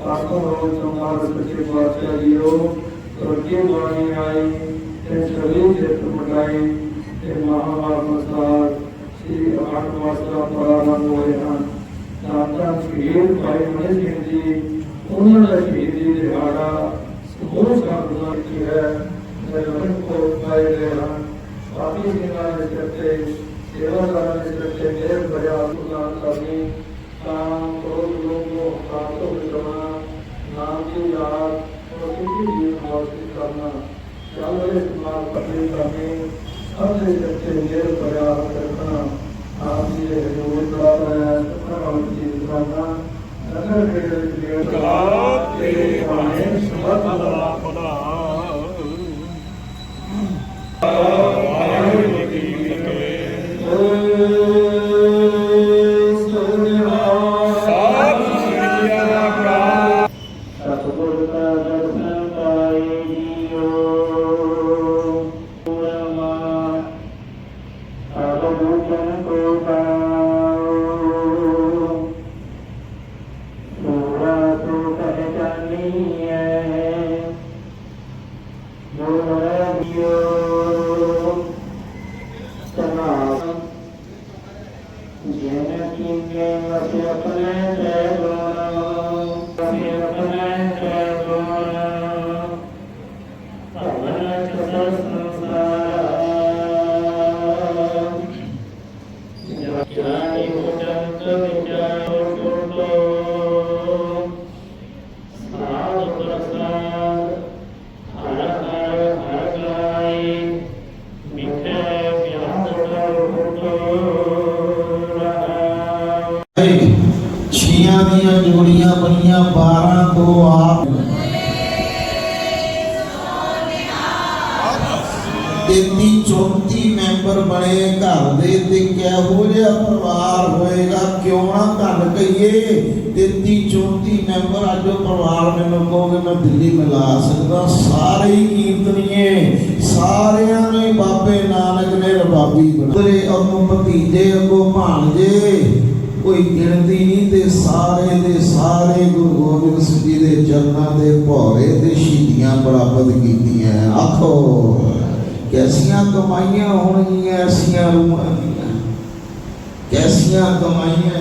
ਪ੍ਰਥਮ ਰੋਜ਼ ਸਮਾਜ ਸੱਚੇ ਪਾਤਸ਼ਾਹ ਜੀਓ ਰੋਟੀ ਬਾਣੀ ਆਈ ਤੇ ਸਭੀ ਚਿਤ ਮਟਾਈ ਤੇ ਮਹਾਵਾਰ ਮਸਤਾਰ ਸ੍ਰੀ ਅਖੰਡ ਮਾਸਟਰ ਪ੍ਰਾਰੰਭ ਹੋਏ ਹਨ ਦਾਤਾ ਸ਼ਹੀਦ ਭਾਈ ਮਨੀ ਸਿੰਘ ਜੀ, ਉਹਨਾਂ ਦਾ ਸ਼ਹੀਦੀ ਦਿਹਾੜਾ ਸਮੂਹ ਸੰਗਤਾਂ ਵਿੱਚ ਹੈ। ਨਿਰਮਲ ਕੋ ਪਾਏ ਗਏ ਹਨ ਬਾਕੀ ਸਿੰਘਾਂ ਦੇ ਸਿਰ ਤੇ ਸੇਵਾਦਾਰਾਂ ਦੇ ਸਿਰ ਤੇ ਮੇਰ ਬਜਾ ਸੁਨਾ ਕਰਨੀ ਤਾਂ ਕੋਲ ਲੋਗੋ ਕਾਤੋ ਵਿਦਵਾ ਨਾਮ ਦੀ ਯਾਦ ਔਰ ਸਿੱਧੀ ਜੀਵਨ ਵਾਸਤੇ ਕਰਨਾ ਚੱਲ ਰਹੇ ਸਮਾਜ ਪਤਲੀ ਕਰਨੀ ਸਭ ਦੇ ਸਿਰ ਤੇ ਮੇਰ ਬਜਾ ਰੱਖਣਾ ਆਪ ਜੀ ਦੇ ਹਜ਼ੂਰ ਪ੍ਰਾਪਤ ਹੈ ਸਤਿਕਾਰ ਜੀ ਕਰਨਾ। ਨਗਰ ਦੇ ਵਿੱਚ ਕਲਾ ਤੇਰੇ ਬਾਣੇ ਸਮਤ ਦਾ ਖੁਦਾ ਸਤਿਗੁਰ Viene quien viene, no se opone, ਛੀਆਂ ਦੀਆਂ ਜੋੜੀਆਂ ਬਣੀਆਂ 12 ਤੋਂ ਆਪ ਤੇਤੀ 34 ਮੈਂਬਰ ਬਣੇ ਘਰ ਦੇ ਤੇ ਕਿਹੋ ਜਿਹਾ ਪਰਿਵਾਰ ਹੋਏਗਾ? ਕਿਉਂ ਨਾ ਘੱਟ ਕਹੀਏ? 33 34 ਮੈਂਬਰ ਅੱਜ ਉਹ ਪਰਿਵਾਰ ਮੈਨੂੰ ਕਹੋਗੇ, ਮੈਂ ਦਿੱਲੀ ਮਿਲਾ ਸਕਦਾ। ਸਾਰੇ ਹੀ ਕੀਰਤਨੀਏ, ਸਾਰਿਆਂ ਨੂੰ ਬਾਬੇ ਨਾਨਕ ਨੇ ਰਬਾਬੀ ਬਣਾਏ ਅੱਗੋਂ ਭਤੀਜੇ ਅੱਗੋਂ ਭਾਣਜੇ ਕੋਈ ਗਿਣਤੀ ਨਹੀਂ ਤੇ ਸਾਰੇ ਦੇ ਸਾਰੇ ਗੁਰੂ ਗੋਬਿੰਦ ਸਿੰਘ ਜੀ ਦੇ ਚਰਨਾਂ ਦੇ ਭੌਰੇ ਤੇ ਸ਼ਹੀਦੀਆਂ ਪ੍ਰਾਪਤ ਕੀਤੀਆਂ। ਆਖੋ, ਕੈਸੀਆਂ ਕਮਾਈਆਂ ਹੋਣਗੀਆਂ, ਐਸੀਆਂ ਰੂਹਾਂ ਦੀਆਂ। ਕੈਸੀਆਂ ਕਮਾਈਆਂ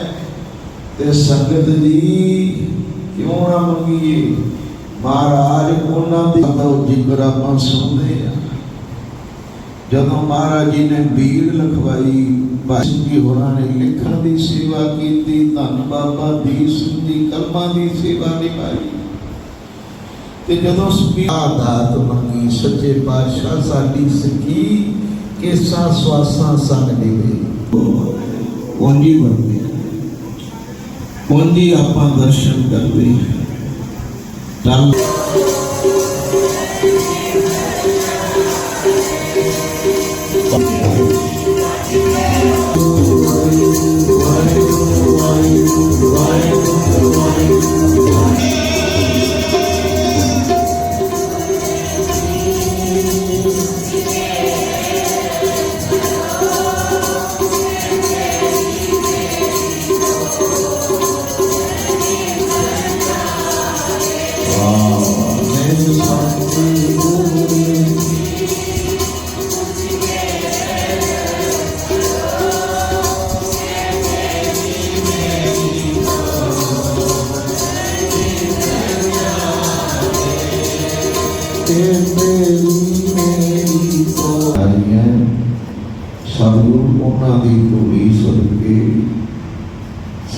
ਤੇ ਸੰਗਤ ਜੀ ਕਿਉਂ ਨਾ ਮੰਗੀਏ? ਮਹਾਰਾਜ, ਉਹਨਾਂ ਦੀ ਜ਼ਿਕਰ ਆਪਾਂ ਸੁਣਦੇ ਜਦੋਂ ਮਹਾਰਾਜ ਜੀ ਨੇ ਬੀੜ ਲਖਵਾਈ ਬਾਜੀ ਜੀ ਹੋਰਾਂ ਨੇ ਲਿਖਣ ਦੀ ਸੇਵਾ ਕੀਤੀ, ਧੰਨ ਬਾਬਾ ਦੀਪ ਸਿੰਘ ਦੀ, ਕਲਮਾਂ ਦੀ ਸੇਵਾ ਨਿਭਾਈ। ਤੇ ਜਦੋਂ ਸੁਪੀ ਮੰਗੀ, ਸੱਚੇ ਪਾਤਸ਼ਾਹ ਸਾਡੀ ਸਿੱਖੀ ਕੇਸਾਂ ਸਵਾਸਾਂ ਸੰਗ ਨਿਵੇ ਉਂਜੀ ਵਰਦੇ ਉਂਜੀ ਆਪਾਂ ਦਰਸ਼ਨ ਕਰਦੇ। ਚੱਲ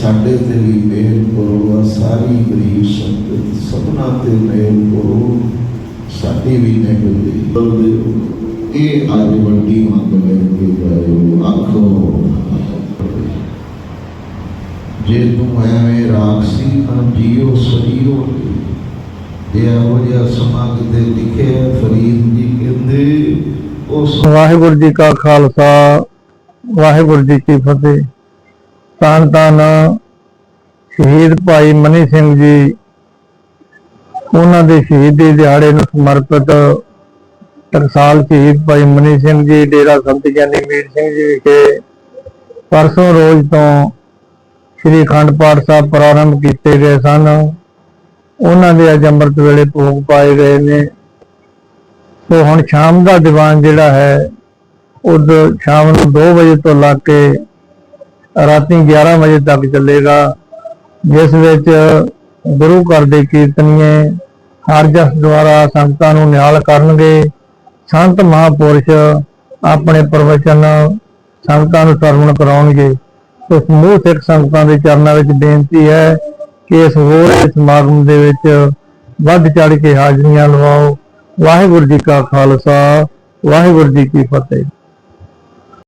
ਸਾਡੇ ਤੇ ਵੀ ਮਿਹਰ ਕਰੋ ਆ ਸਾਰੀ ਗਰੀਬ ਸੰਗਤ ਸਭਨਾ ਤੇ ਮਿਹਰ ਕਰੋ। ਸਾਡੀ ਵੀ ਨਿਕਲ ਦੀ ਇਹ ਅੱਜ ਵੱਡੀ ਮੰਗ ਲੈ ਕੇ ਜਾਇਓ ਆਖੋ। ਜੇ ਤੂੰ ਐਵੇਂ ਰਾਖਸੀ ਤਾਂ ਜੀਓ ਸਰੀਰੋ ਤੇ ਇਹੋ ਜਿਹਾ ਸਮਾਂ ਕਿਤੇ ਲਿਖਿਆ ਫਰੀਦ ਜੀ ਕਹਿੰਦੇ, ਉਸ ਵਾਹਿਗੁਰੂ ਜੀ ਕਾ ਖਾਲਸਾ, ਵਾਹਿਗੁਰੂ ਜੀ ਕੀ ਫਤਿਹ। ਤਨ ਤਨ ਸ਼ਹੀਦ ਭਾਈ ਮਨੀ ਸਿੰਘ ਜੀ ਉਹਨਾਂ ਦੇ ਸ਼ਹੀਦੀ ਦਿਹਾੜੇ ਨੂੰ ਸਮਰਪਿਤ ਟਕਸਾਲ ਸ਼ਹੀਦ ਭਾਈ ਮਨੀ ਸਿੰਘ ਜੀ, ਡੇਰਾ ਸੰਤ ਗਿਆਨੀ ਮੀਰ ਸਿੰਘ ਜੀ ਵਿਖੇ ਪਰਸੋਂ ਰੋਜ਼ ਤੋਂ ਸ੍ਰੀ ਅਖੰਡ ਪਾਠ ਸਾਹਿਬ ਪ੍ਰਾਰੰਭ ਕੀਤੇ ਗਏ ਸਨ। ਉਹਨਾਂ ਦੇ ਅੱਜ ਅੰਮ੍ਰਿਤ ਵੇਲੇ ਭੋਗ ਪਾਏ ਗਏ ਨੇ। ਸੋ ਹੁਣ ਸ਼ਾਮ ਦਾ ਦੀਵਾਨ ਜਿਹੜਾ ਹੈ ਉਦੋਂ ਸ਼ਾਮ ਨੂੰ 2 ਵਜੇ ਤੋਂ ਲੱਗ ਕੇ ਰਾਤੀ 11 ਵਜੇ ਤੱਕ ਚੱਲੇਗਾ, ਜਿਸ ਵਿੱਚ ਗੁਰੂ ਘਰ ਦੇ ਕੀਰਤਨੀਏ ਹਰਜਸ ਦੁਆਰਾ ਸੰਗਤਾਂ ਨੂੰ ਨਿਹਾਲ ਕਰਨਗੇ। ਸੰਤ ਮਹਾਪੁਰਸ਼ ਆਪਣੇ ਪ੍ਰਵਚਨ ਸੰਗਤਾਂ ਨੂੰ ਸਰਵਣ ਕਰਾਉਣਗੇ। ਸੋ ਸਮੂਹ ਸਿੱਖ ਸੰਗਤਾਂ ਦੇ ਚਰਨਾਂ ਵਿੱਚ ਬੇਨਤੀ ਹੈ ਕਿ ਇਸ ਹੋਰ ਸਮਾਗਮ ਦੇ ਵਿੱਚ ਵੱਧ ਚੜ ਕੇ ਹਾਜ਼ਰੀਆਂ ਲਵਾਓ। ਵਾਹਿਗੁਰੂ ਜੀ ਕਾ ਖਾਲਸਾ, ਵਾਹਿਗੁਰੂ ਜੀ ਕੀ ਫਤਿਹ।